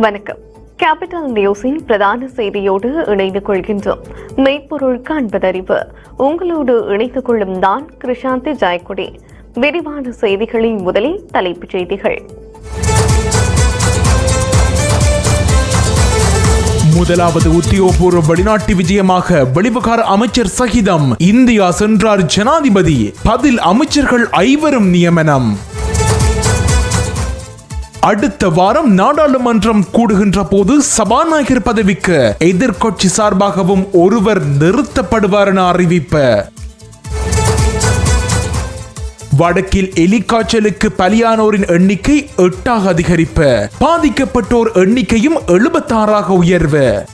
வணக்கம். கேபிட்டல் நியூஸின் பிரதான செய்தியோடு இணைந்து கொள்கின்றோம். மெய்ப்பொருள் காண்பதறிவு உங்களோடு இணைந்து கொள்ளும் நான் கிருஷாந்தி ஜாய்குடி விரிவான செய்திகளின் முதலில் தலைப்புச் செய்திகள். முதலாவது உத்தியோகபூர்வ வெளிநாட்டு விஜயமாக வெளிவிகார அமைச்சர் சகிதம். இந்தியா சென்றார் ஜனாதிபதி. பதில் அமைச்சர்கள் ஐவரும் நியமனம். அடுத்த வாரம் நாடாளுமன்றம் கூடுகின்ற போது சபாநாயகர் பதவிக்கு எதிர்க்கட்சி சார்பாகவும் ஒருவர் நிறுத்தப்படுவார் என அறிவிப்பு. வடக்கில் எலிக்காய்ச்சலுக்கு பலியானோரின் எண்ணிக்கை எட்டாக அதிகரிப்பு. பாதிக்கப்பட்டோர் எண்ணிக்கையும் எழுபத்தாறாக உயர்வு.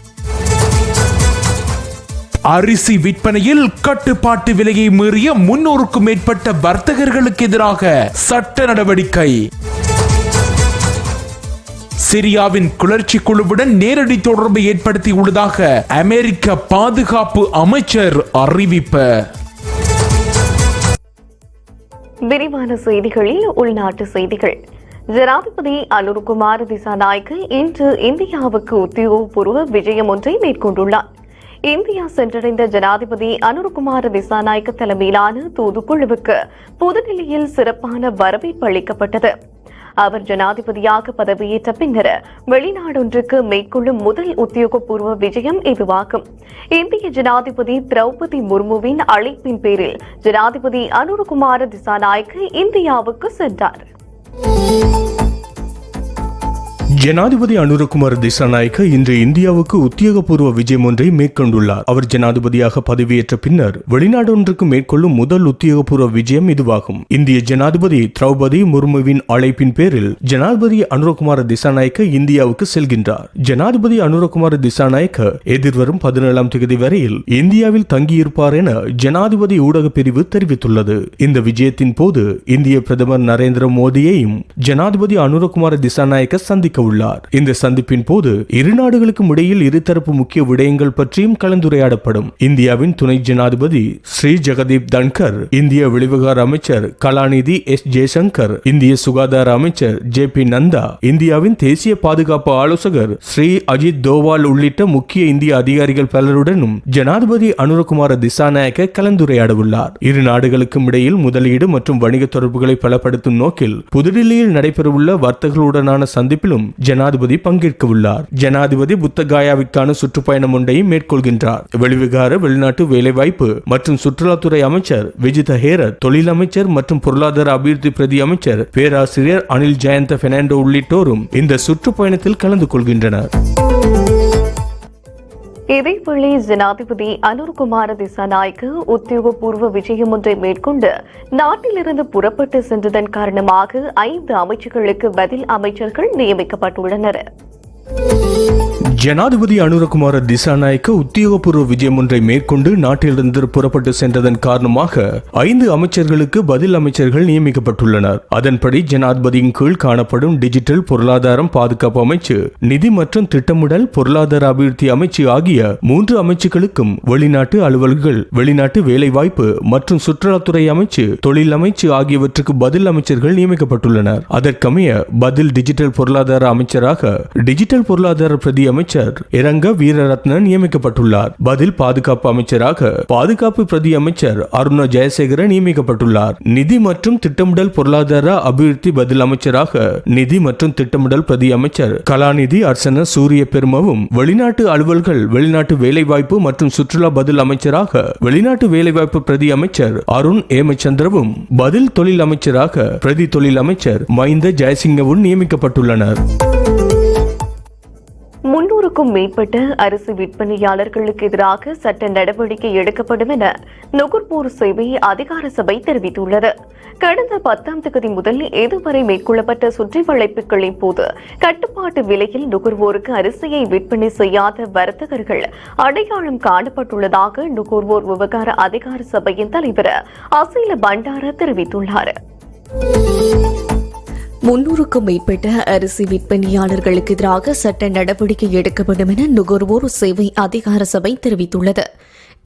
அரிசி விற்பனையில் கட்டுப்பாட்டு விலையை மீறிய முன்னூறுக்கும் மேற்பட்ட வர்த்தகர்களுக்கு எதிராக சட்ட நடவடிக்கை. சிரியாவின் கிளர்ச்சி குழுவுடன் நேரடி தொடர்பை ஏற்படுத்தியுள்ளதாக அமெரிக்க பாதுகாப்பு அமைச்சர் அறிவிப்பு. விரிவான செய்திகளில் உள்நாட்டு செய்திகள். ஜனாதிபதி அனுர்குமார் திசாநாயக்கு இன்று இந்தியாவுக்கு உத்தியோகபூர்வ விஜயம் ஒன்றை மேற்கொண்டுள்ளார். இந்தியா சென்றடைந்த ஜனாதிபதி அனுர்குமார் திசாநாயக்க தலைமையிலான தூதுக்குழுவுக்கு புதுடில்லியில் சிறப்பான வரவேற்பு அளிக்கப்பட்டது. அவர் ஜனாதிபதியாக பதவியேற்ற பின்னர் வெளிநாடொன்றுக்கு மேற்கொள்ளும் முதல் உத்தியோகபூர்வ விஜயம் இதுவாகும். இந்திய ஜனாதிபதி திரௌபதி முர்முவின் அழைப்பின் பேரில் ஜனாதிபதி அனுருகுமார திசாநாயக்கு இந்தியாவுக்கு சென்றார். ஜனாதிபதி அனுரகுமார் திசாநாயக்க இன்று இந்தியாவுக்கு உத்தியோகபூர்வ விஜயம் ஒன்றை மேற்கொண்டுள்ளார். அவர் ஜனாதிபதியாக பதவியேற்ற பின்னர் வெளிநாடு ஒன்றுக்கு மேற்கொள்ளும் முதல் உத்தியோகபூர்வ விஜயம் இதுவாகும். இந்திய ஜனாதிபதி திரௌபதி முர்முவின் அழைப்பின் பேரில் ஜனாதிபதி அனுரகுமார் திசாநாயக்க இந்தியாவுக்கு செல்கின்றார். ஜனாதிபதி அனுரகுமார் திசாநாயக்க எதிர்வரும் பதினேழாம் தேதி வரையில் இந்தியாவில் தங்கியிருப்பார் என ஜனாதிபதி ஊடக பிரிவு தெரிவித்துள்ளது. இந்த விஜயத்தின் போது இந்திய பிரதமர் நரேந்திர மோடியையும் ஜனாதிபதி அனுரகுமார் திசாநாயக்க சந்திக்க உள்ளார். இந்த சந்திப்பின் போது இரு நாடுகளுக்கும் இடையில் இருதரப்பு முக்கிய விடயங்கள் பற்றியும் கலந்துரையாடப்படும். இந்தியாவின் துணை ஜனாதிபதி ஸ்ரீ ஜெகதீப் தன்கர் இந்திய வெளிவிவகார அமைச்சர் கலாநிதி எஸ் ஜெய்சங்கர் இந்திய சுகாதார அமைச்சர் ஜே பி நந்தா இந்தியாவின் தேசிய பாதுகாப்பு ஆலோசகர் ஸ்ரீ அஜித் தோவால் உள்ளிட்ட முக்கிய இந்திய அதிகாரிகள் பலருடனும் ஜனாதிபதி அனுரகுமார திசாநாயக்க கலந்துரையாட உள்ளார் இரு நாடுகளுக்கும் இடையில் முதலீடு மற்றும் வணிக தொடர்புகளை பலப்படுத்தும் நோக்கில் புதுடில்லியில் நடைபெறவுள்ள வர்த்தகர்களுடனான சந்திப்பிலும் ஜனாதிபதி பங்கேற்க உள்ளார் ஜனாதிபதி புத்தகாயாவிற்கான சுற்றுப்பயணம் ஒன்றையும் மேற்கொள்கின்றார். வெளிவிகார வெளிநாட்டு வேலைவாய்ப்பு மற்றும் சுற்றுலாத்துறை அமைச்சர் விஜித ஹேரத் தொழில் அமைச்சர் மற்றும் பொருளாதார அபிவிருத்தி பிரதி அமைச்சர் பேராசிரியர் அனில் ஜெயந்த பெர்னாண்டோ உள்ளிட்டோரும் இந்த சுற்றுப்பயணத்தில் கலந்து கொள்கின்றனர். இதேவேளை ஜனாதிபதி அனுர்குமார திசாநாய்க்கு உத்தியோகபூர்வ விஜயம் ஒன்றை மேற்கொண்டு நாட்டிலிருந்து புறப்பட்டு சென்றதன் காரணமாக ஐந்து அமைச்சர்களுக்கு பதில் அமைச்சர்கள் நியமிக்கப்பட்டுள்ளனர். ஜனாதிபதி அனுரகுமார திசாநாயக்க உத்தியோகபூர்வ விஜயம் ஒன்றை மேற்கொண்டு நாட்டிலிருந்து புறப்பட்டு சென்றதன் காரணமாக ஐந்து அமைச்சர்களுக்கு பதில் அமைச்சர்கள் நியமிக்கப்பட்டுள்ளனர். அதன்படி ஜனாதிபதியின் கீழ் காணப்படும் டிஜிட்டல் பொருளாதாரம் பாதுகாப்பு அமைச்சு நிதி மற்றும் திட்டமிடல் பொருளாதார அபிவிருத்தி அமைச்சு ஆகிய மூன்று அமைச்சுகளுக்கும் வெளிநாட்டு அலுவல்கள் வெளிநாட்டு வேலைவாய்ப்பு மற்றும் சுற்றுலாத்துறை அமைச்சு தொழில் அமைச்சு ஆகியவற்றுக்கு பதில் அமைச்சர்கள் நியமிக்கப்பட்டுள்ளனர். அதற்கமைய பதில் டிஜிட்டல் பொருளாதார அமைச்சராக டிஜிட்டல் பொருளாதார பிரதி அமைச்சர் இரங்க வீரரத்ன நியமிக்கப்பட்டுள்ளார். பதில் பாதுகாப்பு அமைச்சராக பாதுகாப்பு பிரதி அமைச்சர் அருண ஜெயசேகர நியமிக்கப்பட்டுள்ளார். நிதி மற்றும் திட்டமிடல் பொருளாதார அபிவிருத்தி பதில் அமைச்சராக நிதி மற்றும் திட்டமிடல் பிரதி அமைச்சர் கலாநிதி அர்ச்சன சூரிய பெருமவும் வெளிநாட்டு அலுவல்கள் வெளிநாட்டு வேலைவாய்ப்பு மற்றும் சுற்றுலா பதில் அமைச்சராக வெளிநாட்டு வேலைவாய்ப்பு பிரதி அமைச்சர் அருண் ஏமச்சந்திரவும் பதில் தொழில் அமைச்சராக பிரதி தொழில் அமைச்சர் மைந்த ஜெயசிங்கவும் நியமிக்கப்பட்டுள்ளனர். முன்னூறுக்கும் மேற்பட்ட அரிசி விற்பனையாளர்களுக்கு எதிராக சட்ட நடவடிக்கை எடுக்கப்படும் என நுகர்வோர் சேவை அதிகார சபை தெரிவித்துள்ளது. கடந்த பத்தாம் தேதி முதல் இதுவரை மேற்கொள்ளப்பட்ட சுற்றி வளைப்புகளின் போது கட்டுப்பாட்டு விலையில் நுகர்வோருக்கு அரிசியை விற்பனை செய்யாத வர்த்தகர்கள் அடையாளம் காணப்பட்டுள்ளதாக நுகர்வோர் விவகார அதிகார சபையின் தலைவர் அசீல பண்டார தெரிவித்துள்ளார். முன்னூறுக்கும் மேற்பட்ட அரிசி விற்பனையாளர்களுக்கு எதிராக சட்ட நடவடிக்கை எடுக்கப்படும் என நுகர்வோர் சேவை அதிகார சபை தெரிவித்துள்ளது.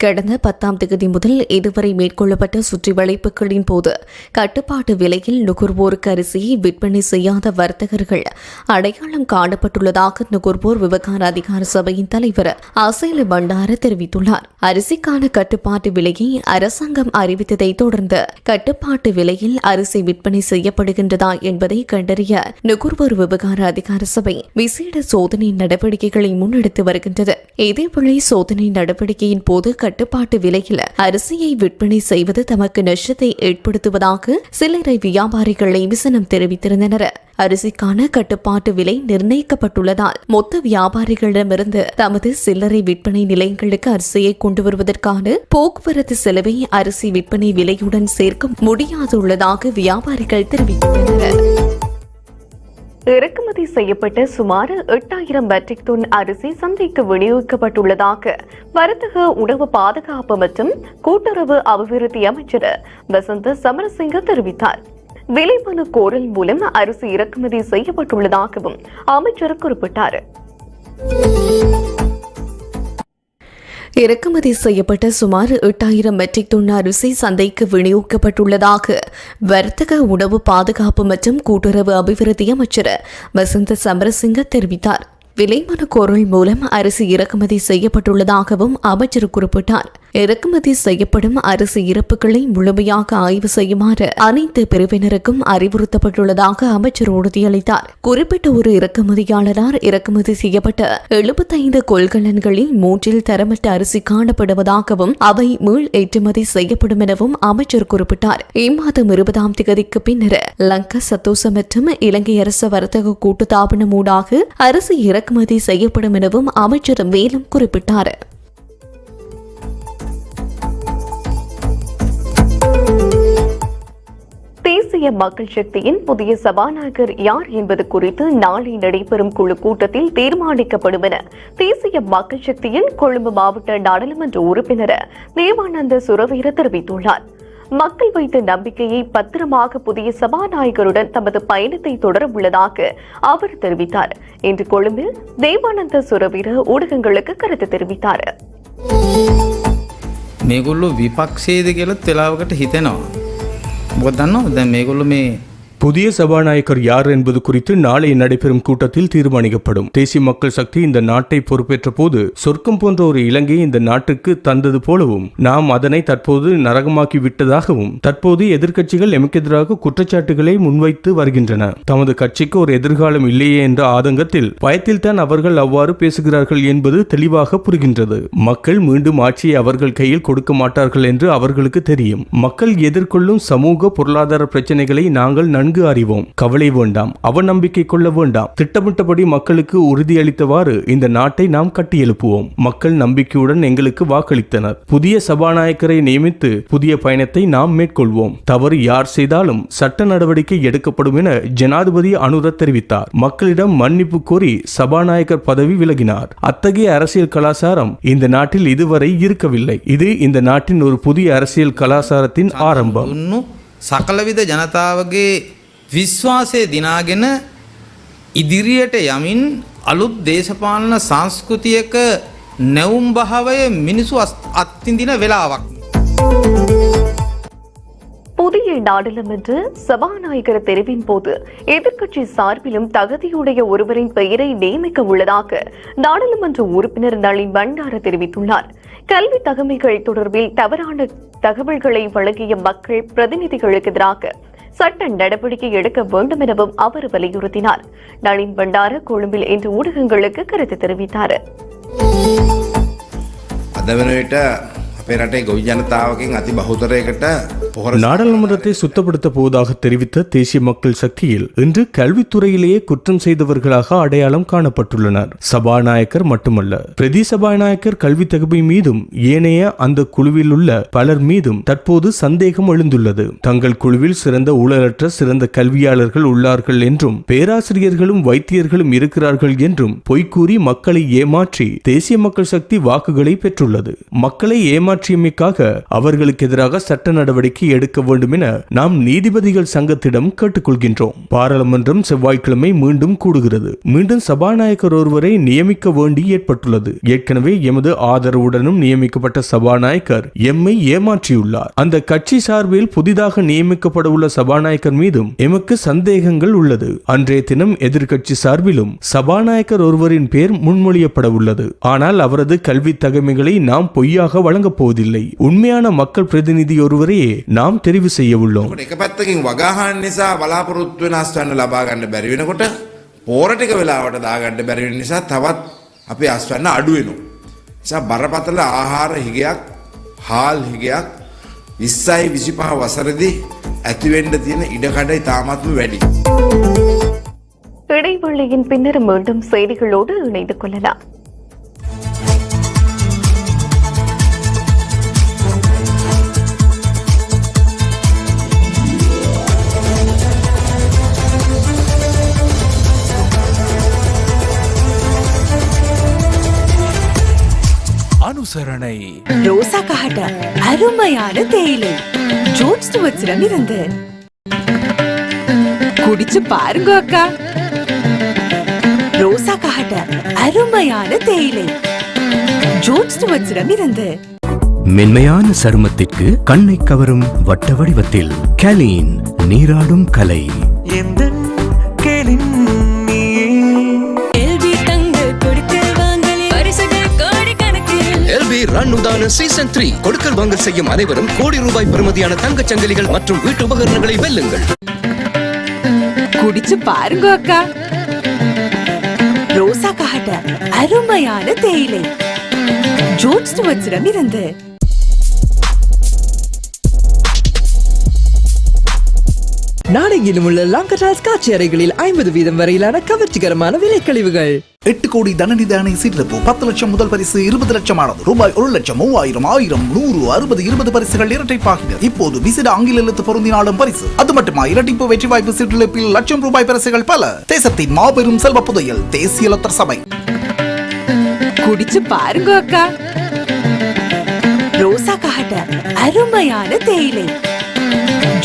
கடந்த பத்தாம் தேதி முதல் இதுவரை மேற்கொள்ளப்பட்ட சுற்றி வளைப்புகளின் போது கட்டுப்பாட்டு விலையில் நுகர்வோருக்கு அரிசியை விற்பனை செய்யாத வர்த்தகர்கள் அடையாளம் காணப்பட்டுள்ளதாக நுகர்வோர் விவகார அதிகார சபையின் தலைவர் அசேல பண்டார தெரிவித்துள்ளார். அரிசிக்கான கட்டுப்பாட்டு விலையை அரசாங்கம் அறிவித்ததை தொடர்ந்து கட்டுப்பாட்டு விலையில் அரிசி விற்பனை செய்யப்படுகின்றதா என்பதை கண்டறிய நுகர்வோர் விவகார அதிகார சபை விசேட சோதனை நடவடிக்கைகளை முன்னெடுத்து வருகின்றது. இதேவேளை சோதனை நடவடிக்கையின் போது கட்டுப்பாட்டு விலையில் அரிசியை விற்பனை செய்வது தமக்கு நஷ்டத்தை ஏற்படுத்துவதாக சில்லறை வியாபாரிகளை விசனம் தெரிவித்திருந்தனர். அரிசிக்கான கட்டுப்பாட்டு விலை நிர்ணயிக்கப்பட்டுள்ளதால் மொத்த வியாபாரிகளிடமிருந்து தமது சில்லறை விற்பனை நிலையங்களுக்கு அரிசியை கொண்டு வருவதற்கான போக்குவரத்து செலவை அரிசி விற்பனை விலையுடன் சேர்க்க முடியாதுள்ளதாக வியாபாரிகள் தெரிவித்துள்ளனர். இறக்குமதி செய்யப்பட்ட சுமார் எட்டாயிரம் மெட்ரிக் டன் அரிசி சந்தைக்கு விநியோகிக்கப்பட்டுள்ளதாக வர்த்தக உணவு பாதுகாப்பு மற்றும் கூட்டுறவு அபிவிருத்தி அமைச்சர் வசந்த சமரசிங்க தெரிவித்தார். விலைமனு கோரல் மூலம் அரிசி இறக்குமதி செய்யப்பட்டுள்ளதாகவும் அமைச்சர் குறிப்பிட்டார். இறக்குமதி செய்யப்பட்ட சுமார் எட்டாயிரம் மெட்ரிக் டன் அரிசி சந்தைக்கு விநியோகிக்கப்பட்டுள்ளதாக வர்த்தக உணவு பாதுகாப்பு மற்றும் கூட்டுறவு அபிவிருத்தி அமைச்சர் வசந்த சமரசிங்க தெரிவித்தார். விலைமனு கோரல் மூலம் அரிசி இறக்குமதி செய்யப்பட்டுள்ளதாகவும் அமைச்சர் குறிப்பிட்டார். இறக்குமதி செய்யப்படும் அரிசி இறப்புகளை முழுமையாக ஆய்வு செய்யுமாறு அனைத்து பிரிவினருக்கும் அறிவுறுத்தப்பட்டுள்ளதாக அமைச்சர் உறுதியளித்தார் குறிப்பிட்ட ஒரு இறக்குமதியாளரால் இறக்குமதி செய்யப்பட்ட எழுபத்தைந்து கொள்கலன்களில் மூன்றில் தரமற்ற அரிசி காணப்படுவதாகவும் அவை மீள் ஏற்றுமதி செய்யப்படும் எனவும் அமைச்சர் குறிப்பிட்டார். இம்மாதம் இருபதாம் தேதிக்கு பின்னர் லங்கா சத்தோச மற்றும் இலங்கை அரசு வர்த்தக கூட்டுத்தாபனம் ஊடாக அரிசி இறக்குமதி செய்யப்படும் எனவும் அமைச்சர் மேலும் குறிப்பிட்டார். தேசிய மக்கள் சக்தியின் புதிய சபாநாயகர் யார் என்பது குறித்து நாளை நடைபெறும் குழு கூட்டத்தில் தீர்மானிக்கப்படும் என தேசிய மக்கள் சக்தியின் கொழும்பு மாவட்ட நாடாளுமன்ற உறுப்பினர் தேவானந்த சுரவீர தெரிவித்துள்ளார் மக்கள் வைத்த நம்பிக்கையை பத்திரமாக புதிய சபாநாயகருடன் தமது பயணத்தை தொடர உள்ளதாக அவர் தெரிவித்தார் இன்று கொழும்பில் தேவானந்த சுரவீர ஊடகங்களுக்கு கருத்து தெரிவித்தார் මේගොල්ලු විපක්ෂේද කියලත් වෙලාවකට හිතෙනවා. මොකද දන්නවා. දැන් මේගොල්ලු මේ புதிய சபாநாயகர் யார் என்பது குறித்து நாளை நடைபெறும் கூட்டத்தில் தீர்மானிக்கப்படும். தேசிய மக்கள் சக்தி இந்த நாட்டை பொறுப்பேற்ற போது சொர்க்கம் போன்ற ஒரு இலங்கையை இந்த நாட்டுக்கு தந்தது போலவும் நாம் அதனை தற்போது நரகமாக்கி விட்டதாகவும் தற்போது எதிர்க்கட்சிகள் எமக்கு எதிராக குற்றச்சாட்டுகளை முன்வைத்து வருகின்றன. தமது கட்சிக்கு ஒரு எதிர்காலம் இல்லையே என்ற ஆதங்கத்தில் பயத்தில் தான் அவர்கள் அவ்வாறு பேசுகிறார்கள் என்பது தெளிவாக புரிகின்றது. மக்கள் மீண்டும் ஆட்சியை அவர்கள் கையில் கொடுக்க மாட்டார்கள் என்று அவர்களுக்கு தெரியும். மக்கள் எதிர்கொள்ளும் சமூக பொருளாதார பிரச்சனைகளை நாங்கள் நன்கு அறிவோம். கவலை வேண்டாம். அவநம்பிக்கை கொள்ள வேண்டாம். திட்டமிட்டபடி மக்களுக்கு உறுதியளித்தவாறு இந்த நாட்டை நாம் கட்டியெழுப்புவோம். மக்கள் நம்பிக்கையுடன் எங்களுக்கு வாக்களித்தனர். புதிய சபாநாயகரை நியமித்து புதிய பயணத்தை நாம் மேற்கொள்வோம். தவறு யார் செய்தாலும் சட்ட நடவடிக்கை எடுக்கப்படும் என ஜனாதிபதி அனுரத் தெரிவித்தார். மக்களிடம் மன்னிப்பு கோரி சபாநாயகர் பதவி விலகினார். அத்தகைய அரசியல் கலாச்சாரம் இந்த நாட்டில் இதுவரை இருக்கவில்லை. இது இந்த நாட்டின் ஒரு புதிய அரசியல் கலாச்சாரத்தின் ஆரம்பம். சகலவித ஜனதாவகே විශ්වාසය දිනාගෙන ඉදිරියට යමින් අලුත් දේශපාලන සංස්කෘතියක නැවුම් භාවය මිනිසු අස්- අත්තිඳින වෙලාවක්. புதிய நாடாளுமன்ற சபாநாயகர் தெரிவின் போது எதிர்க்கட்சி சார்பிலும் தகுதியுடைய ஒருவரின் பெயரை நியமிக்க உள்ளதாக நாடாளுமன்ற உறுப்பினர் நளின் பண்டார தெரிவித்துள்ளார் கல்வி தகமைகள் தொடர்பில் தவறான தகவல்களை வழங்கிய மக்கள் பிரதிநிதிகளுக்கு எதிராக சட்ட நடவடிக்கை எடுக்க வேண்டும் எனவும் அவர் வலியுறுத்தினார். நளின் பண்டார கொழும்பில் இன்று ஊடகங்களுக்கு கருத்து தெரிவித்தார். අපේ රටේ ගොවි ජනතාවකින් අති බහුතරයකට පොහොර நாடாளுமன்றத்தை சுத்தப்படுத்த போவதாக தெரிவித்த தேசிய மக்கள் சக்தியில் இன்று கல்வித்துறையிலேயே குற்றம் செய்தவர்களாக அடையாளம் காணப்பட்டுள்ளனர் சபாநாயகர் மட்டுமல்ல பிரதி சபாநாயகர் கல்வி தகுதி மீதும் ஏனைய அந்த குழுவில் உள்ள பலர் மீதும் தற்போது சந்தேகம் எழுந்துள்ளது தங்கள் குழுவில் சிறந்த ஊழலற்ற சிறந்த கல்வியாளர்கள் உள்ளார்கள் என்றும் பேராசிரியர்களும் வைத்தியர்களும் இருக்கிறார்கள் என்றும் பொய்க்கூறி மக்களை ஏமாற்றி தேசிய மக்கள் சக்தி வாக்குகளை பெற்றுள்ளது மக்களை ஏமாற்றியமைக்காக அவர்களுக்கு எதிராக சட்ட நடவடிக்கை எடுக்க வேண்டும் என நாம் நீதிபதிகள் சங்கத்திடம் கேட்டுக்கொள்கின்றோம். பாராளுமன்றம் செவ்வாய்க்கிழமை மீண்டும் கூடுகிறது. மீண்டும் சபாநாயகர் ஒருவரை நியமிக்க வேண்டி ஏற்பட்டுள்ளது. ஏற்கனவே எமது ஆதரவுடனும் நியமிக்கப்பட்ட சபாநாயகர் எம்மை ஏமாற்றியுள்ளார். அந்த கட்சி சார்பில் புதிதாக நியமிக்கப்பட உள்ள சபாநாயகர் மீதும் எமக்கு சந்தேகங்கள் உள்ளது. அன்றைய தினம் எதிர்கட்சி சார்பிலும் சபாநாயகர் ஒருவரின் பேர் முன்மொழியப்பட உள்ளது ஆனால் அவரது கல்வி தகமைகளை நாம் பொய்யாக வழங்கப் போவதில்லை உண்மையான மக்கள் பிரதிநிதி ஒருவரையே நாம் தெரிவு செய்ய உள்ளோம் එක පැත්තකින් වගහන් නිසා බලාපොරොත්තු වෙන අස්වන්න ලබා ගන්න බැරි වෙනකොට පෝර ටික වෙලාවට දාගන්න බැරි වෙන නිසා තවත් අපේ අස්වන්න අඩු වෙනවා. නිසා බරපතල ආහාර හිගයක් හාල් හිගයක් 20යි 25 වසරේදී ඇතිවෙන්න තියෙන ඉඩකඩ ඉතාමත්ම වැඩි. இடைவெளியின் பின்னர் மீண்டும் செய்திகளோடு இணைந்து கொள்ளலாம் அனுசரணை. ரோசா கஹட்ட அருமையான தேயிலை. ஜூட் ஸ்டுவர்ட்ஸிடம் இருந்து. குடிச்சு பாருங்க அக்கா. ரோசா கஹட்ட அருமையான தேயிலை. ஜூட் ஸ்டுவர்ட்ஸிடம் இருந்து. மென்மையான சருமத்திற்கு கண்ணை கவரும் வட்ட வடிவத்தில் கலீன் நீராடும் கலை. எல்பி ரன்னுதான சீசன் த்ரீ கொடுக்கல் வாங்கல் செய்யும் அனைவரும் கோடி ரூபாய் பெறுமதியான தங்கச் சங்கிலிகள் மற்றும் வீட்டு உபகரணங்களை வெல்லுங்கள். குடிச்சு பாருங்க அக்கா. ரோசா காட்ட அருமையான தேயிலை. ஜூட் ஸ்டுவர்ட்ஸிடம் இருந்து நாடெங்கிலும் உள்ள லாங்கடாஸ் காட்சி அறைகளில் ஐம்பது வீதம் வரையிலான கவர்ச்சிகரமான விலைக்கழிவுகள். எட்டு கோடி தனநிதானை சீட்டிருப்பு பத்து லட்சம் முதல் பரிசு இருபது லட்சம் ஆனது ரூபாய் ஒரு லட்சம் மூவாயிரம் ஆயிரம் நூறு அறுபது இருபது பரிசுகள் இரட்டைப்பாகின இப்போது விசிட ஆங்கில எழுத்து பொருந்தினாலும் பரிசு. அது மட்டுமா? இரட்டிப்பு வெற்றி வாய்ப்பு சீட்டிழப்பில் லட்சம் ரூபாய் பரிசுகள் பல. தேசத்தின் மாபெரும் செல்வ புதையல் தேசிய லத்தர் சபை. குடிச்சு பாருங்க அக்கா. ரோசா கஹட்ட அருமையான தேயிலை.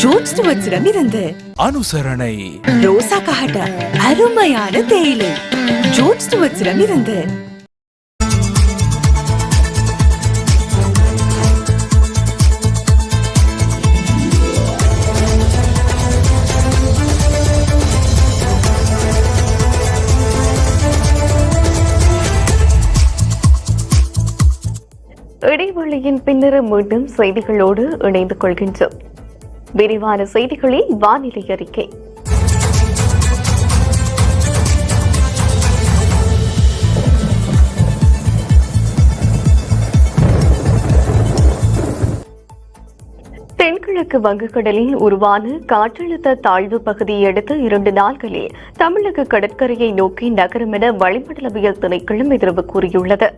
ஜூட் ஸ்டுவர்ட்ஸிடம் இருந்து. அனுசரணை. ரோசா கஹட்ட அருமையான தேயிலை. ஸ்டுவர்ட்ஸிடம் இருந்து. இடைவெளியின் பின்னர் மீண்டும் செய்திகளோடு இணைந்து கொள்கின்றோம். விரிவான செய்திகளில் வானிலை அறிக்கை. தென்கிழக்கு வங்கக்கடலில் உருவான காற்றழுத்த தாழ்வு பகுதியை அடுத்து இரண்டு நாட்களில் தமிழக கடற்கரையை நோக்கி நகரும் என வளிமண்டலவியல் திணைக்களம் எதிர்வு கூறியுள்ளது.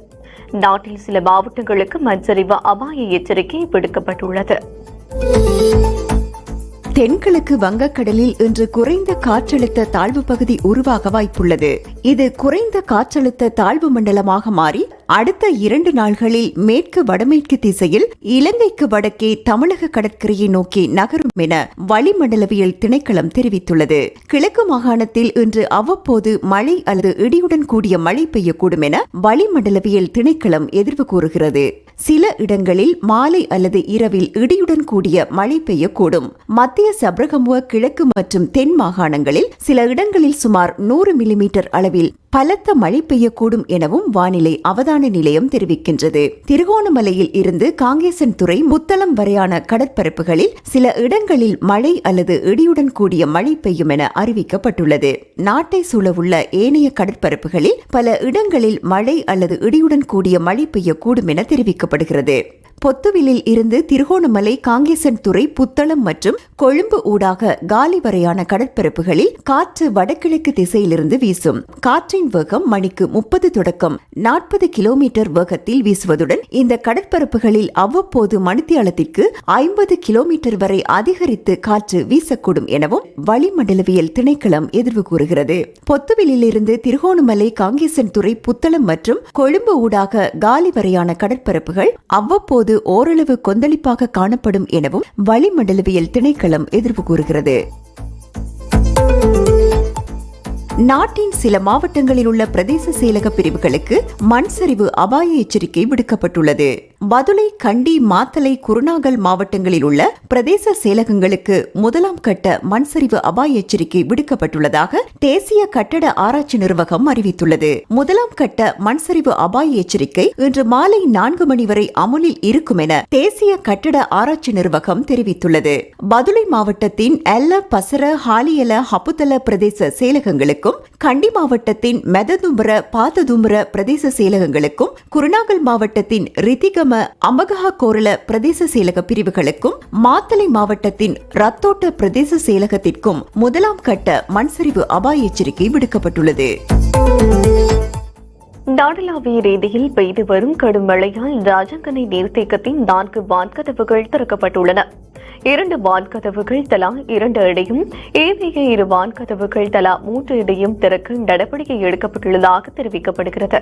நாட்டில் சில மாவட்டங்களுக்கு மஞ்சரிவு அபாய எச்சரிக்கை விடுக்கப்பட்டுள்ளது. தென்கிழக்கு வங்கக்கடலில் இன்று குறைந்த காற்றழுத்த தாழ்வு பகுதி உருவாக வாய்ப்புள்ளது. இது குறைந்த காற்றழுத்த தாழ்வு மண்டலமாக மாறி அடுத்த இரண்டு நாள்களில் மேற்கு வடமேற்கு திசையில் இலங்கைக்கு வடக்கே தமிழக கடற்கரையை நோக்கி நகரும் என வளிமண்டலவியல் திணைக்களம் தெரிவித்துள்ளது. கிழக்கு மாகாணத்தில் இன்று அவ்வப்போது மழை அல்லது இடியுடன் கூடிய மழை பெய்யக்கூடும் என வளிமண்டலவியல் திணைக்களம் எதிர்வு கூறுகிறது. சில இடங்களில் மாலை அல்லது இரவில் இடியுடன் கூடிய மழை பெய்யக்கூடும். மத்திய சப்ரகமுவ கிழக்கு மற்றும் தென் மாகாணங்களில் சில இடங்களில் சுமார் நூறு மில்லிமீட்டர் அளவில் பலத்த மழை பெய்யக்கூடும் எனவும் வானிலை அவதான நிலையம் தெரிவிக்கின்றது. திருகோணமலையில் இருந்து காங்கேசன் துறை முத்தளம் வரையான கடற்பரப்புகளில் சில இடங்களில் மழை அல்லது இடியுடன் கூடிய மழை பெய்யும் என அறிவிக்கப்பட்டுள்ளது. நாட்டை சூழவுள்ள ஏனைய கடற்பரப்புகளில் பல இடங்களில் மழை அல்லது இடியுடன் கூடிய மழை பெய்யக்கூடும் என தெரிவிக்கப்படுகிறது. பொத்துவிலில் இருந்து திருகோணமலை காங்கேசன் துறை புத்தளம் மற்றும் கொழும்பு ஊடாக காலி வரையான கடற்பரப்புகளில் காற்று வடகிழக்கு திசையிலிருந்து வீசும். காற்றின் வேகம் மணிக்கு முப்பது தொடக்கம். நாற்பது கிலோமீட்டர் வேகத்தில் வீசுவதுடன் இந்த கடற்பரப்புகளில் அவ்வப்போது மணித்தியாலத்திற்கு ஐம்பது கிலோமீட்டர் வரை அதிகரித்து காற்று வீசக்கூடும் எனவும் வளிமண்டலவியல் திணைக்களம் எதிர்வு கூறுகிறது. பொத்துவிலிருந்து திருகோணமலை காங்கேசன் துறை புத்தளம் மற்றும் கொழும்பு ஊடாக காலி வரையான கடற்பரப்புகள் அவ்வப்போது ஓரளவு கொந்தளிப்பாக காணப்படும் எனவும் வளிமண்டலவியல் திணைக்களம் எதிர்ப்பு கூறுகிறது. நாட்டின் சில மாவட்டங்களில் உள்ள பிரதேச செயலக பிரிவுகளுக்கு மண் சரிவு அபாய எச்சரிக்கை விடுக்கப்பட்டுள்ளது. பதுளை கண்டி மாத்தலை குருணாகல் மாவட்டங்களில் உள்ள பிரதேச செயலகங்களுக்கு முதலாம் கட்ட மண்சரிவு அபாய எச்சரிக்கை விடுக்கப்பட்டுள்ளதாக தேசிய கட்டட ஆராய்ச்சி நிர்வாகம் அறிவித்துள்ளது. முதலாம் கட்ட மண்சரிவு அபாய எச்சரிக்கை இன்று மாலை நான்கு மணி வரை அமுலில் இருக்கும் என தேசிய கட்டட ஆராய்ச்சி நிர்வாகம் தெரிவித்துள்ளது. பதுளை மாவட்டத்தின் எல்ல பசர ஹாலியல ஹப்புதல பிரதேச செயலகங்களுக்கும் கண்டி மாவட்டத்தின் மெததும்புர பாத்ததும்புர பிரதேச செயலகங்களுக்கும் குருநாகல் மாவட்டத்தின் ரிதிகம அம்பகஹா கோரல பிரதேச செயலக பிரிவுகளுக்கும் மாத்தளை மாவட்டத்தின் ரத்தோட்ட பிரதேச செயலகத்திற்கும் முதலாம் கட்ட மண்சரிவு அபாய எச்சரிக்கை விடுக்கப்பட்டுள்ளது. நாடளாவிய ரீதியில் பெய்து வரும் கடும் மழையால் ராஜங்கனை நீர்த்தேக்கத்தின் நான்கு வான்கதவுகள் திறக்கப்பட்டுள்ளன. இரண்டு வான்கதவுகள் தலா இரண்டு இடையும் ஏனைய இரு வான்கதவுகள் தலா மூன்று இடையும் திறக்க நடவடிக்கை எடுக்கப்பட்டுள்ளதாக தெரிவிக்கப்படுகிறது.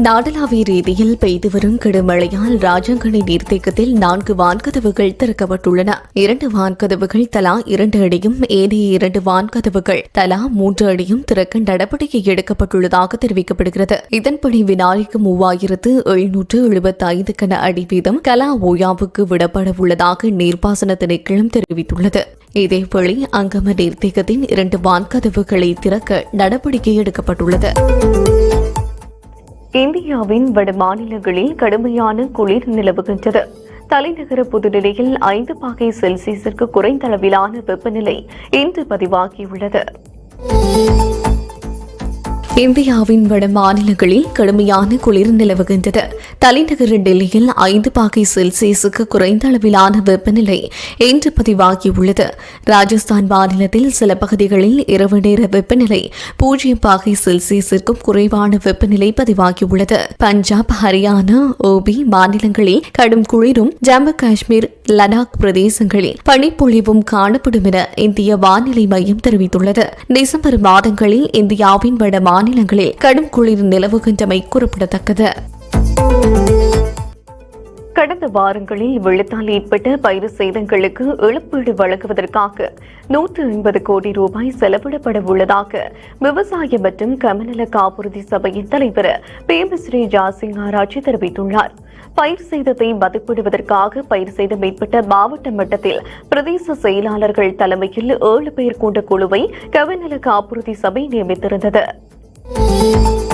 நாடளாவிய ரீதியில் பெய்து வரும் கடுமழையால் ராஜங்கனை நீர்த்தேக்கத்தில் நான்கு வான்கதவுகள் திறக்கப்பட்டுள்ளன. இரண்டு வான்கதவுகள் தலா இரண்டு அடியும் ஏனைய இரண்டு வான்கதவுகள் தலா மூன்று அடியும் திறக்க நடவடிக்கை எடுக்கப்பட்டுள்ளதாக தெரிவிக்கப்படுகிறது. இதன்படி வினாடிக்கு மூவாயிரத்து எழுநூற்று எழுபத்தி ஐந்து கன அடி வீதம் கலா ஓயாவுக்கு விடப்பட உள்ளதாக நீர்ப்பாசன திணைக்களம் தெரிவித்துள்ளது. இதேவேளை அங்கம நீர்த்தேக்கத்தின் இரண்டு வான்கதவுகளை திறக்க நடவடிக்கை எடுக்கப்பட்டுள்ளது. இந்தியாவின் வட மாநிலங்களில் கடுமையான குளிர் நிலவுகின்றது. தலைநகர புதுடில்லியில் ஐந்து பாகை செல்சியஸிற்கு குறைந்த அளவிலான வெப்பநிலை இன்று பதிவாகியுள்ளது. இந்தியாவின் வட மாநிலங்களில் கடுமையான குளிர் நிலவுகின்றது. தலைநகர் டெல்லியில் ஐந்து பாகை செல்சியஸுக்கு குறைந்த அளவிலான வெப்பநிலை இன்று பதிவாகியுள்ளது. ராஜஸ்தான் மாநிலத்தில் சில பகுதிகளில் இரவு நேர வெப்பநிலை பூஜ்ஜியம் பாகை செல்சியஸிற்கும் குறைவான வெப்பநிலை பதிவாகியுள்ளது. பஞ்சாப் ஹரியானா ஓபி மாநிலங்களில் கடும் குளிரும் ஜம்மு காஷ்மீர் லடாக் பிரதேசங்களில் பனிப்பொழிவும் காணப்படும் என இந்திய வானிலை மையம் தெரிவித்துள்ளது. டிசம்பர் மாதங்களில் இந்தியாவின் வட மாநில மாநிலங்களில் கடும் குளிர் நிலவுகின்றமை குறிப்பிடத்தக்கது. கடந்த வாரங்களில் வெள்ளத்தால் ஏற்பட்ட பயிர் சேதங்களுக்கு இழப்பீடு வழங்குவதற்காக நூற்று எண்பது கோடி ரூபாய் செலவிடப்பட உள்ளதாக விவசாய மற்றும் கமநல காப்புறுதி சபையின் தலைவர் பேமஸ்ரீ ஜாசிங் ஆராய்ச்சி தெரிவித்துள்ளார். பயிர் சேதத்தை மதிப்பிடுவதற்காக பயிர் சேதம் ஏற்பட்ட மாவட்ட மட்டத்தில் பிரதேச செயலாளர்கள் தலைமையில் ஏழு பேர் கொண்ட குழுவை கவநல காப்புறுதி சபை நியமித்திருந்தது. 嗯。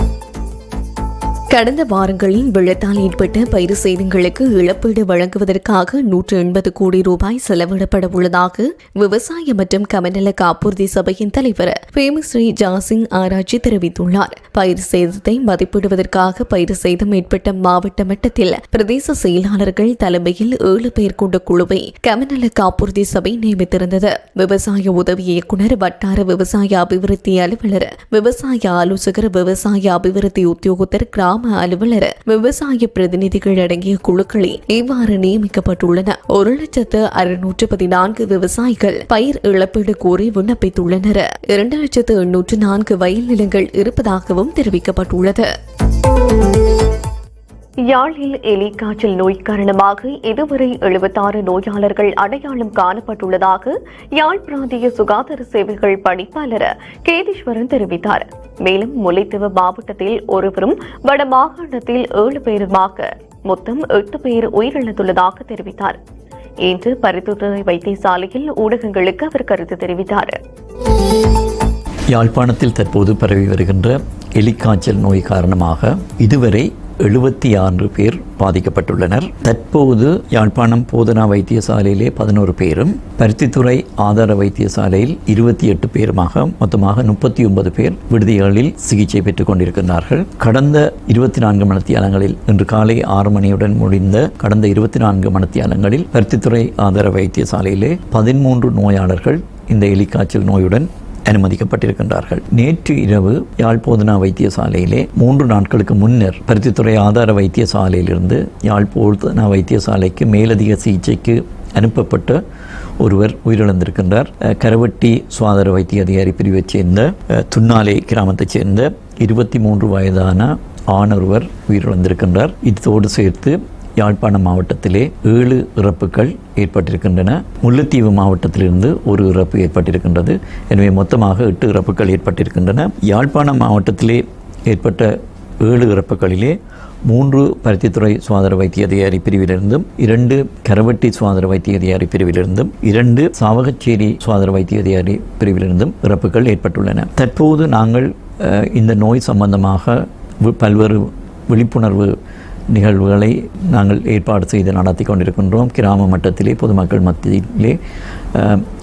கடந்த வாரங்களில் வெள்ளத்தால் ஏற்பட்ட பயிர் சேதங்களுக்கு இழப்பீடு வழங்குவதற்காக நூற்று எண்பது கோடி ரூபாய் செலவிடப்பட உள்ளதாக விவசாய மற்றும் கமநல காப்புறுதி சபையின் தலைவர் பேமஸ்ரீ ஜாசிங் ஆராய்ச்சி தெரிவித்துள்ளார். பயிர் சேதத்தை மதிப்பிடுவதற்காக பயிர் சேதம் ஏற்பட்ட மாவட்ட மட்டத்தில் பிரதேச செயலாளர்கள் தலைமையில் ஏழு பேர் கொண்ட குழுவை கமநல காப்புறுதி சபை நியமித்திருந்தது. விவசாய உதவி இயக்குநர் வட்டார விவசாய அபிவிருத்தி அலுவலர் விவசாய ஆலோசகர் விவசாய அபிவிருத்தி உத்தியோகத்தர் கிராம அலுவலர் விவசாய பிரதிநிதிகள் அடங்கிய குழுக்களே இவ்வாறு நியமிக்கப்பட்டுள்ளன. ஒரு லட்சத்து அறுநூற்று பதினான்கு விவசாயிகள் பயிர் இழப்பீடு கோரி விண்ணப்பித்துள்ளனர். இரண்டு லட்சத்து எண்ணூற்று நான்கு வயல் நிலங்கள் இருப்பதாகவும் தெரிவிக்கப்பட்டுள்ளது. யாழில் எலி காய்ச்சல் நோய் காரணமாக இதுவரை எழுபத்தாறு நோயாளர்கள் அடையாளம் காணப்பட்டுள்ளதாக யாழ் பிராந்திய சுகாதார சேவைகள் பணிப்பாளர் கேதீஸ்வரன் தெரிவித்தார். மேலும் முல்லைத்தீவு மாவட்டத்தில் ஒருவரும் வட மாகாணத்தில் ஏழு பேருமாக மொத்தம் எட்டு பேர் உயிரிழந்துள்ளதாக தெரிவித்தார். இன்று பரிந்துரை வைத்தியசாலையில் ஊடகங்களுக்கு அவர் கருத்து தெரிவித்தார். யாழ்ப்பாணத்தில் தற்போது பரவி வருகின்ற எலிக்காய்ச்சல் நோய் காரணமாக இதுவரை எழுபத்தி ஆறு பேர் பாதிக்கப்பட்டுள்ளனர். தற்போது யாழ்ப்பாணம் போதனா வைத்தியசாலையிலே பதினோரு பேரும் பருத்தித்துறை ஆதார வைத்தியசாலையில் இருபத்தி எட்டு பேருமாக மொத்தமாக முப்பத்தி ஒன்பது பேர் விடுதிகளில் சிகிச்சை பெற்றுக் கொண்டிருக்கிறார்கள் கடந்த இருபத்தி நான்கு மணத்தியாலங்களில் இன்று காலை ஆறு மணியுடன் முடிந்த கடந்த இருபத்தி நான்கு மணத்தியாலங்களில் பருத்தித்துறை ஆதார வைத்தியசாலையிலே பதிமூன்று நோயாளர்கள் இந்த எலிக்காய்ச்சல் நோயுடன் அனுமதிக்கப்பட்டிருக்கின்றார்கள். நேற்று இரவு யாழ் போதனா வைத்தியசாலையிலே மூன்று நாட்களுக்கு முன்னர் பருத்தித்துறை ஆதார வைத்தியசாலையிலிருந்து யாழ் போதனா வைத்தியசாலைக்கு மேலதிக சிகிச்சைக்கு அனுப்பப்பட்ட ஒருவர் உயிரிழந்திருக்கின்றார். கரவட்டி சுகாதார வைத்திய அதிகாரி பிரிவைச் சேர்ந்த துன்னாலை கிராமத்தைச் சேர்ந்த இருபத்தி மூன்று வயதான ஆணொருவர் உயிரிழந்திருக்கின்றார். இதோடு சேர்த்து யாழ்ப்பாணம் மாவட்டத்திலே ஏழு இறப்புகள் ஏற்பட்டிருக்கின்றன. முல்லைத்தீவு மாவட்டத்திலிருந்து ஒரு இறப்பு ஏற்பட்டிருக்கின்றது. எனவே மொத்தமாக எட்டு இறப்புகள் ஏற்பட்டிருக்கின்றன. யாழ்ப்பாணம் மாவட்டத்திலே ஏற்பட்ட ஏழு இறப்புகளிலே மூன்று பருத்தித்துறை சுகாதார வைத்திய அதிகாரி பிரிவிலிருந்தும் இரண்டு கரவட்டி சுகாதார வைத்திய அதிகாரி பிரிவிலிருந்தும் இரண்டு சாவகச்சேரி சுகாதார வைத்திய அதிகாரி பிரிவிலிருந்தும் இறப்புகள் ஏற்பட்டுள்ளன. தற்போது நாங்கள் இந்த நோய் சம்பந்தமாக பல்வேறு விழிப்புணர்வு நிகழ்வுகளை நாங்கள் ஏற்பாடு செய்து நடத்தி கொண்டிருக்கின்றோம். கிராம மட்டத்திலே பொதுமக்கள் மத்தியிலே.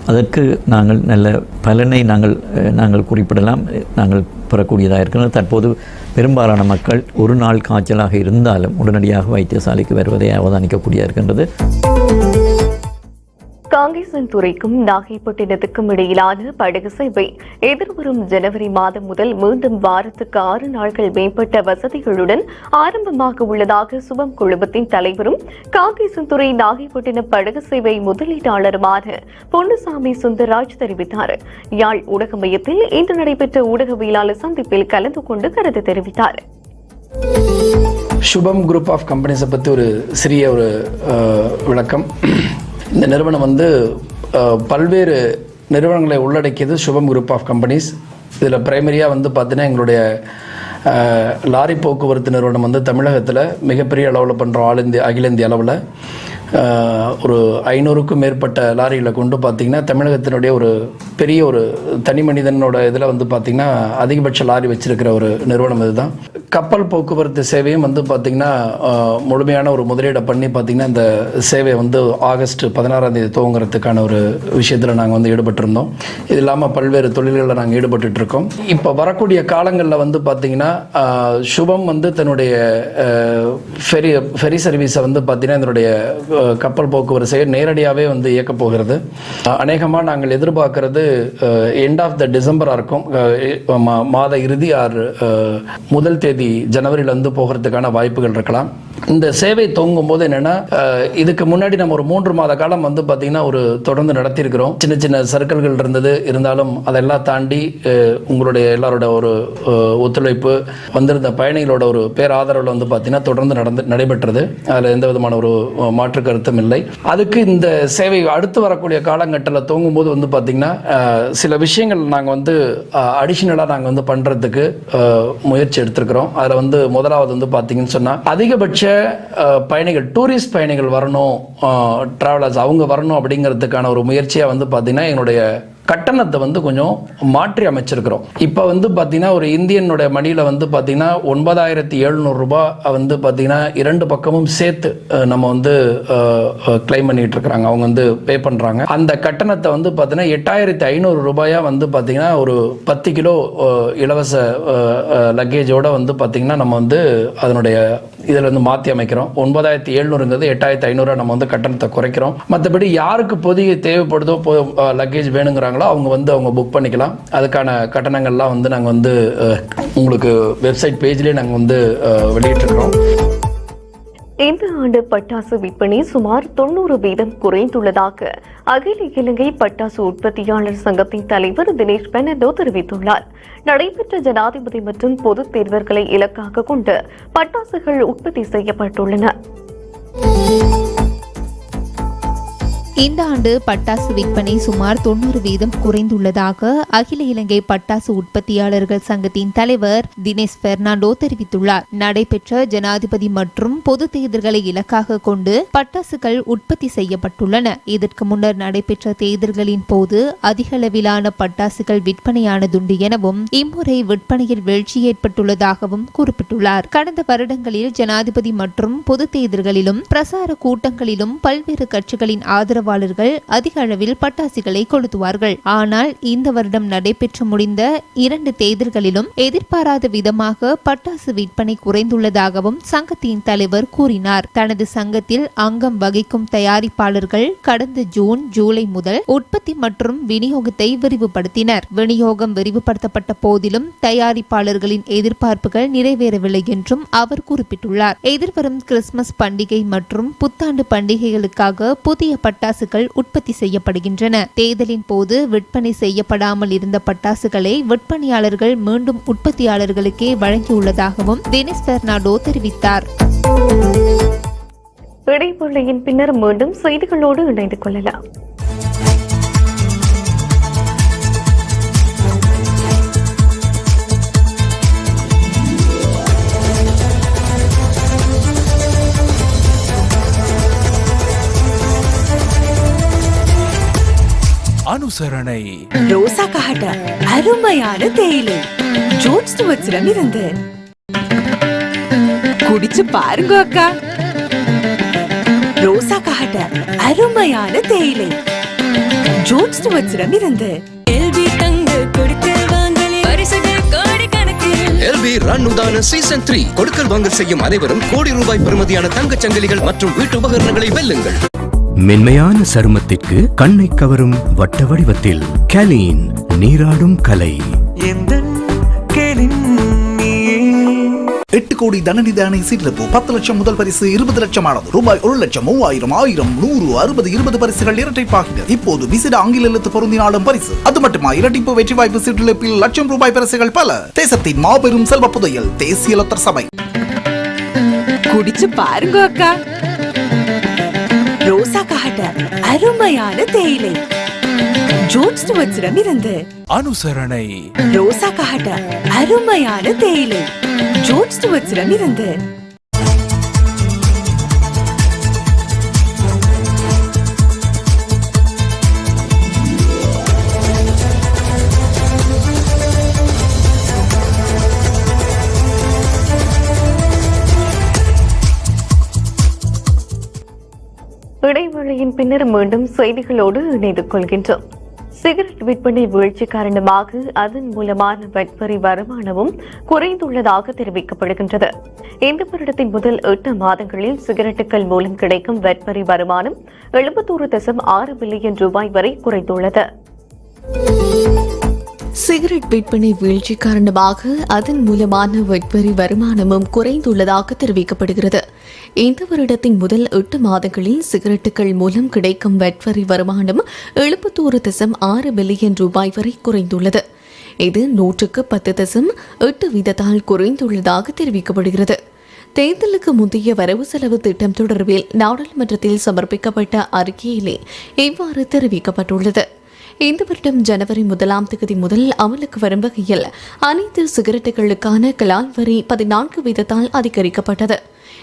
அதற்கு நாங்கள் நல்ல பலனை நாங்கள் நாங்கள் குறிப்பிடலாம். நாங்கள் பெறக்கூடியதாக இருக்கிறது. தற்போது பெரும்பாலான மக்கள் ஒரு நாள் காய்ச்சலாக இருந்தாலும் உடனடியாக வைத்தியசாலைக்கு வருவதை அவதானிக்கக்கூடியதாக இருக்கின்றது. காங்கேசன் துறைக்கும் நாகைப்பட்டினத்துக்கும் இடையிலான படகு சேவை எதிர்வரும் ஜனவரி மாதம் முதல் மீண்டும் வாரத்துக்கு ஆறு நாட்கள் மேம்பட்ட வசதிகளுடன் ஆரம்பமாக உள்ளதாக சுபம் குழுமத்தின் தலைவரும் காங்கேசன் துறை நாகைப்பட்டினம் படகு சேவை முதலீட்டாளருமான பொன்னுசாமி சுந்தரராஜ் தெரிவித்தார். யாழ் ஊடக மையத்தில் இன்று நடைபெற்ற ஊடகவியலாளர் சந்திப்பில் கலந்து கொண்டு கருத்து தெரிவித்தார். சுபம் குரூப் ஆஃப் கம்பெனிஸை பற்றி ஒரு சிறிய ஒரு விளக்கம். இந்த நிறுவனம் வந்து பல்வேறு நிறுவனங்களை உள்ளடக்கியது சுபம் குரூப் ஆஃப் கம்பெனிஸ் இதில் பிரைமரியாக வந்து பார்த்தீங்கன்னா எங்களுடைய லாரி போக்குவரத்து நிறுவனம் வந்து தமிழகத்தில் மிகப்பெரிய அளவில் பண்ணுறோம் ஆல் இந்திய அகில இந்திய அளவில். ஒரு ஐநூறுக்கும் மேற்பட்ட லாரிகளை கொண்டு பார்த்திங்கன்னா தமிழகத்தினுடைய ஒரு பெரிய ஒரு தனி மனிதனோட இதில் வந்து பார்த்திங்கன்னா அதிகபட்ச லாரி வச்சுருக்கிற ஒரு நிறுவனம் இதுதான். கப்பல் போக்குவரத்து சேவையும் வந்து பார்த்திங்கன்னா முழுமையான ஒரு முதலீடை பண்ணி பார்த்திங்கன்னா இந்த சேவை வந்து ஆகஸ்ட் பதினாறாம் தேதி துவங்குறதுக்கான ஒரு விஷயத்தில் நாங்கள் வந்து ஈடுபட்டிருந்தோம். இது இல்லாமல் பல்வேறு தொழில்களில் நாங்கள் ஈடுபட்டுருக்கோம் இப்போ வரக்கூடிய காலங்களில் வந்து பார்த்திங்கன்னா சுபம் வந்து தன்னுடைய ஃபெரி ஃபெரி சர்வீஸை வந்து பார்த்திங்கன்னா இதனுடைய கப்பல் போக்குவரத்து நேரடியாகவே வந்து இயக்க போகிறது. அநேகமாக நாங்கள் எதிர்பார்க்கறது எண்ட் ஆஃப் த டிசம்பராக இருக்கும். மாத இறுதி ஆறு முதல் தேதி ஜனவரியிலேருந்து போகிறதுக்கான வாய்ப்புகள் இருக்கலாம். இந்த சேவை துவங்கும் போது என்னன்னா இதுக்கு முன்னாடி நம்ம ஒரு மூன்று மாத காலம் வந்து பார்த்தீங்கன்னா ஒரு தொடர்ந்து நடத்தியிருக்கிறோம். சின்ன சின்ன சர்க்கிள்கள் இருந்தது. இருந்தாலும் அதெல்லாம் தாண்டி உங்களுடைய எல்லாரோட ஒரு ஒத்துழைப்பு வந்திருந்த பயணிகளோட ஒரு பேராதரவில் வந்து பார்த்தீங்கன்னா தொடர்ந்து நடந்து நடைபெற்றது. அதில் எந்த விதமான ஒரு மாற்று கருத்தும் இல்லை. அதுக்கு இந்த சேவை அடுத்து வரக்கூடிய காலகட்டத்தில் துவங்கும் போது வந்து பார்த்தீங்கன்னா சில விஷயங்கள் நாங்கள் வந்து அடிஷ்னலாக நாங்கள் வந்து பண்ணுறதுக்கு முயற்சி எடுத்திருக்கிறோம். அதில் வந்து முதலாவது வந்து பார்த்தீங்கன்னு சொன்னால் அதிகபட்ச பயணிகள் டூரிஸ்ட் பயணிகள் வரணும் ட்ராவலர்ஸ் அவங்க வரணும் அப்படிங்கிறதுக்கான ஒரு முயற்சியாக வந்து பார்த்திங்கன்னா என்னுடைய கட்டணத்தை வந்து கொஞ்சம் மாற்றி அமைச்சிருக்கிறோம். இப்போ வந்து பார்த்தீங்கன்னா ஒரு இந்தியனுடைய மணியில் வந்து பார்த்தீங்கன்னா ஒன்பதாயிரத்தி எழுநூறுரூபா வந்து பார்த்தீங்கன்னா இரண்டு பக்கமும் சேர்த்து நம்ம வந்து கிளைம் பண்ணிகிட்ருக்குறாங்க இருக்கிறாங்க. அவங்க வந்து பே பண்ணுறாங்க அந்த கட்டணத்தை வந்து பார்த்தீங்கன்னா எட்டாயிரத்தி ஐநூறு ரூபாயாக வந்து பார்த்தீங்கன்னா ஒரு பத்து கிலோ இலவச லக்கேஜோடு வந்து பார்த்தீங்கன்னா நம்ம வந்து அதனுடைய இதில் வந்து மாற்றி அமைக்கிறோம். ஒன்பதாயிரத்தி எழுநூறுங்கிறது எட்டாயிரத்தி ஐநூறுரூவா நம்ம வந்து கட்டணத்தை குறைக்கிறோம். மற்றபடி யாருக்கு பொதிகை தேவைப்படுதோ லக்கேஜ் வேணுங்கிறாங்களோ அவங்க வந்து அவங்க புக் பண்ணிக்கலாம். அதுக்கான கட்டணங்கள்லாம் வந்து நாங்கள் வந்து உங்களுக்கு வெப்சைட் பேஜ்லேயே நாங்கள் வந்து வெளியிட்டிருக்கிறோம். இந்த ஆண்டு பட்டாசு விற்பனை சுமார் தொண்ணூறு வீதம் குறைந்துள்ளதாக அகில இலங்கை பட்டாசு உற்பத்தியாளர் சங்கத்தின் தலைவர் தினேஷ் பெனடோ தெரிவித்துள்ளார். நடைபெற்ற ஜனாதிபதி மற்றும் பொதுத் தேர்வர்களை இலக்காக கொண்டு பட்டாசுகள் உற்பத்தி செய்யப்பட்டுள்ளன. இந்த ஆண்டு பட்டாசு விற்பனை சுமார் தொண்ணூறு வீதம் குறைந்துள்ளதாக அகில இலங்கை பட்டாசு உற்பத்தியாளர்கள் சங்கத்தின் தலைவர் தினேஷ் பெர்னாண்டோ தெரிவித்துள்ளார். நடைபெற்ற ஜனாதிபதி மற்றும் பொது தேர்தல்களை இலக்காக கொண்டு பட்டாசுகள் உற்பத்தி செய்யப்பட்டுள்ளன. இதற்கு முன்னர் நடைபெற்ற தேர்தல்களின் போது அதிகளவிலான பட்டாசுகள் விற்பனையானதுண்டு எனவும் இம்முறை விற்பனையில் வீழ்ச்சி ஏற்பட்டுள்ளதாகவும் குறிப்பிட்டுள்ளார். கடந்த வருடங்களில் ஜனாதிபதி மற்றும் பொது தேர்தல்களிலும் பிரசார கூட்டங்களிலும் பல்வேறு கட்சிகளின் ஆதரவு ஆதரவாளர்கள் அதிக அளவில் பட்டாசுகளை கொளுத்துவார்கள். ஆனால் இந்த வருடம் நடைபெற்று முடிந்த இரண்டு தேர்தல்களிலும் எதிர்பாராத விதமாக பட்டாசு விற்பனை குறைந்துள்ளதாகவும் சங்கத்தின் தலைவர் கூறினார். தனது சங்கத்தில் அங்கம் வகிக்கும் தயாரிப்பாளர்கள் கடந்த ஜூன் ஜூலை முதல் உற்பத்தி மற்றும் விநியோகத்தை விரிவுபடுத்தினர். விநியோகம் விரிவுபடுத்தப்பட்ட போதிலும் தயாரிப்பாளர்களின் எதிர்பார்ப்புகள் நிறைவேறவில்லை என்றும் அவர் குறிப்பிட்டுள்ளார். எதிர்வரும் கிறிஸ்துமஸ் பண்டிகை மற்றும் புத்தாண்டு பண்டிகைகளுக்காக புதிய பட்டாசு பட்டாசுகள் உற்பத்தி செய்யப்படுகின்றன. தேர்தலின் போது விற்பனை செய்யப்படாமல் இருந்த பட்டாசுகளை விற்பனையாளர்கள் மீண்டும் உற்பத்தியாளர்களுக்கே வழங்கியுள்ளதாகவும் தினேஷ் பெர்னாடோ தெரிவித்தார். இடைவேளையின் பின்னர் மீண்டும் செய்திகளோடு இணைந்து கொள்ளலாம். அனுசரணை. ரோசா காட்ட அருமையான தேயிலை. ஜோன்ஸ் டுவர்ட்ஸிடம் இருந்து. குடிச்சு பாருங்க அக்கா. ரோசா காட்ட அருமையான தேயிலை. ஜோன்ஸ் டுவர்ட்ஸிடம் இருந்து. எல்பி தங்க கொடுக்கல் வாங்கல் பரிசுகள் கோடிக்கணக்கில். எல்பி ரன் உதான சீசன் த்ரீ. கொடுக்கல் வாங்கல் செய்யும் அனைவரும் கோடி ரூபாய் பெறுமதியான தங்கச் சங்கிலிகள் மற்றும் வீட்டு உபகரணங்களை வெல்லுங்கள். மென்மையான சருமத்திற்கு கண்ணை கவரும் வட்ட வடிவத்தில் கலீன் நீராடும் கலை. எட்டு கோடி தனநிதானை சீட்டிழப்பு பத்து லட்சம் முதல் பரிசு இருபது லட்சம் ஆனது ரூபாய் ஒரு லட்சம் மூவாயிரம் ஆயிரம் நூறு அறுபது இருபது பரிசுகள் இரட்டைப்பாகின இப்போது விசிட ஆங்கில எழுத்து பொருந்தினாலும் பரிசு. அது மட்டுமா? இரட்டிப்பு வெற்றி வாய்ப்பு சீட்டிழப்பில் லட்சம் ரூபாய் பரிசுகள் பல. தேசத்தின் மாபெரும் செல்வ புதையல் தேசிய லத்தர் சபை. குடிச்சு பாருங்க அக்கா. ரோசா காட்ட அருமையான தேயிலை. ஜோன்ஸ் டுவர்ட்ஸிடம் இருந்து அனுசரணை. ரோசா காட்ட அருமையான தேயிலை. ஜோன்ஸ் டுவர்ட்ஸிடம் இருந்து பின்னர் மீண்டும் செய்திகளோடு இணைந்து கொள்கின்றோம். சிகரெட் விற்பனை வீழ்ச்சி காரணமாக அதன் மூலமான வட்வரி வருமானமும் குறைந்துள்ளதாக தெரிவிக்கப்படுகின்றது. இந்த வருடத்தின் முதல் எட்டு மாதங்களில் சிகரெட்டுகள் மூலம் கிடைக்கும் வட்வரி வருமானம் எழுபத்தோரு தசம் ஆறு பில்லியன் ரூபாய் வரை குறைந்துள்ளது. சிகரெட் விற்பனை வீழ்ச்சி காரணமாக அதன் மூலமான வட்வரி வருமானமும் குறைந்துள்ளதாக தெரிவிக்கப்படுகிறது. இந்த வருடத்தின் முதல் எட்டு மாதங்களில் சிகரெட்டுகள் மூலம் கிடைக்கும் வட்வரி வருமானம் எழுபத்தோரு தசம் ஆறு பில்லியன் ரூபாய் வரை குறைந்துள்ளது. இது நூற்றுக்கு பத்து தசம் எட்டு வீதத்தால் குறைந்துள்ளதாக தெரிவிக்கப்படுகிறது. தேர்தலுக்கு முந்தைய வரவு செலவு திட்டம் தொடர்பில் நாடாளுமன்றத்தில் சமர்ப்பிக்கப்பட்ட அறிக்கையிலே இவ்வாறு தெரிவிக்கப்பட்டுள்ளது. இந்த வருடம் ஜனவரி முதலாம் தேதி முதல் அமலுக்கு வரும் வகையில் அனைத்து சிகரெட்டுகளுக்கான கலால் வரி பதினான்கு வீதத்தால் அதிகரிக்கப்பட்டது.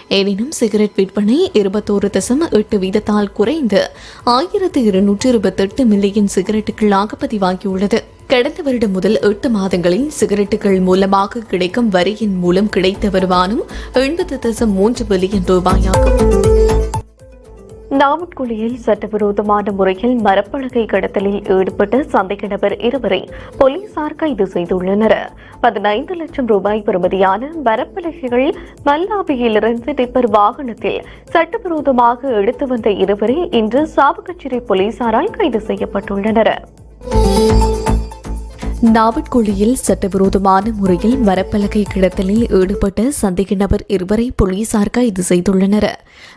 எனினும் சிகரெட் விற்பனை இருபத்தோரு தசம் எட்டு வீதத்தால் குறைந்து ஆயிரத்து இருநூற்று இருபத்தெட்டு மில்லியன் சிகரெட்டுகளாக பதிவாகியுள்ளது. கடந்த வருடம் முதல் எட்டு மாதங்களில் சிகரெட்டுகள் மூலமாக கிடைக்கும் வரியின் மூலம் கிடைத்த வருமானம் எண்பது தசம் மூன்று பில்லியன் ரூபாயாகும். நாமட்குழியில் சட்டவிரோதமான முறையில் மரப்பலகை கடத்தலில் ஈடுபட்ட சந்தேக நபர் இருவரை போலீசார் கைது செய்துள்ளனர். பதினைந்து லட்சம் ரூபாய் பெறுமதியான மரப்பலகைகள் மல்லாபியிலிருந்து டிப்பர் வாகனத்தில் சட்டவிரோதமாக எடுத்து வந்த இருவரை இன்று சாவுக்கச்சேரி போலீசாரால் கைது செய்யப்பட்டுள்ளனர். நாவட்குழியில் சட்டவிரோதமான முறையில் மரப்பலகை கிடத்தலில் ஈடுபட்ட சந்தேக நபர் இருவரை போலீசார் கைது செய்துள்ளனர்.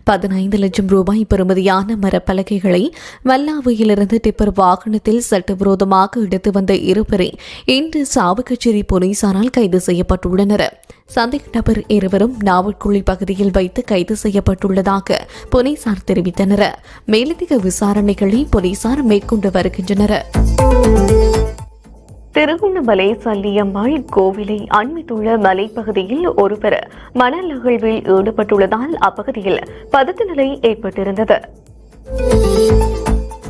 பதினைந்து லட்சம் ரூபாய் பெறுமதியான மரப்பலகைகளை வல்லாவையிலிருந்து டிப்பர் வாகனத்தில் சட்டவிரோதமாக எடுத்து வந்த இருவரை இன்று சாவுக்கச்சேரி போலீசாரால் கைது செய்யப்பட்டுள்ளனர். சந்தேக நபர் இருவரும் நாவட்குழி பகுதியில் வைத்து கைது செய்யப்பட்டுள்ளதாக போலீசார் தெரிவித்தனர். மேலதிக விசாரணைகளை போலீசார் மேற்கொண்டு வருகின்றனர். திருகோணமலை சல்லியம்மாள் கோவிலை அண்மித்துள்ள மலைப்பகுதியில் ஒருவர் மணல் அகழ்வில் ஈடுபட்டுள்ளதால் அப்பகுதியில் பதட்ட நிலை ஏற்பட்டிருந்தது.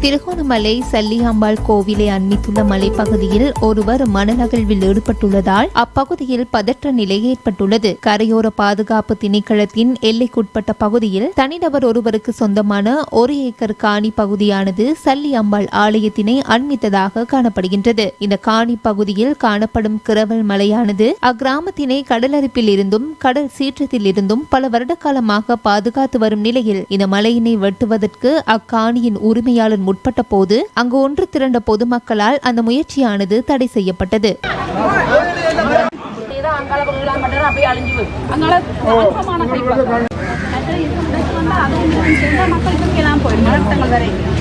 திருகோணமலை சல்லியாம்பாள் கோவிலை அண்மித்துள்ள மலைப்பகுதியில் ஒருவர் மணலகழ்வில் ஈடுபட்டுள்ளதால் அப்பகுதியில் பதற்ற நிலை ஏற்பட்டுள்ளது. கரையோர பாதுகாப்பு திணைக்களத்தின் எல்லைக்குட்பட்ட பகுதியில் தனிநபர் ஒருவருக்கு சொந்தமான ஒரு ஏக்கர் காணி பகுதியானது சல்லியம்பாள் ஆலயத்தினை அண்மித்ததாக காணப்படுகின்றது. இந்த காணி பகுதியில் காணப்படும் கிரவல் மலையானது அக்கிராமத்தினை கடலரிப்பில் இருந்தும் கடல் சீற்றத்தில் இருந்தும் பல வருட காலமாக பாதுகாத்து வரும் நிலையில் இந்த மலையினை வெட்டுவதற்கு அக்காணியின் உரிமையாளர் முற்பட்ட போது அங்கு ஒன்று திரண்ட பொதுமக்களால் அந்த முயற்சியானது தடை செய்யப்பட்டது. மக்களுக்கு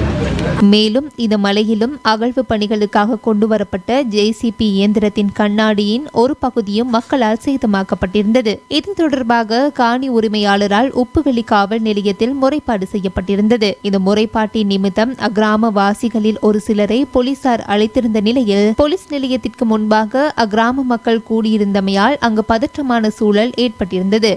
மேலும் இந்த மலையிலும் அகழ்வு பணிகளுக்காக கொண்டுவரப்பட்ட ஜேசிபி இயந்திரத்தின் கண்ணாடியின் ஒரு பகுதியும் மக்களால் சேதமாக்கப்பட்டிருந்தது. இது தொடர்பாக காணி உரிமையாளரால் உப்புவெளி காவல் நிலையத்தில் முறைப்பாடு செய்யப்பட்டிருந்தது. இந்த முறைப்பாட்டின் நிமித்தம் அக்கிராம வாசிகளில் ஒரு சிலரை போலீசார் அழைத்திருந்த நிலையில் போலீஸ் நிலையத்திற்கு முன்பாக அக்கிராம மக்கள் கூடியிருந்தமையால் அங்கு பதற்றமான சூழல் ஏற்பட்டிருந்தது.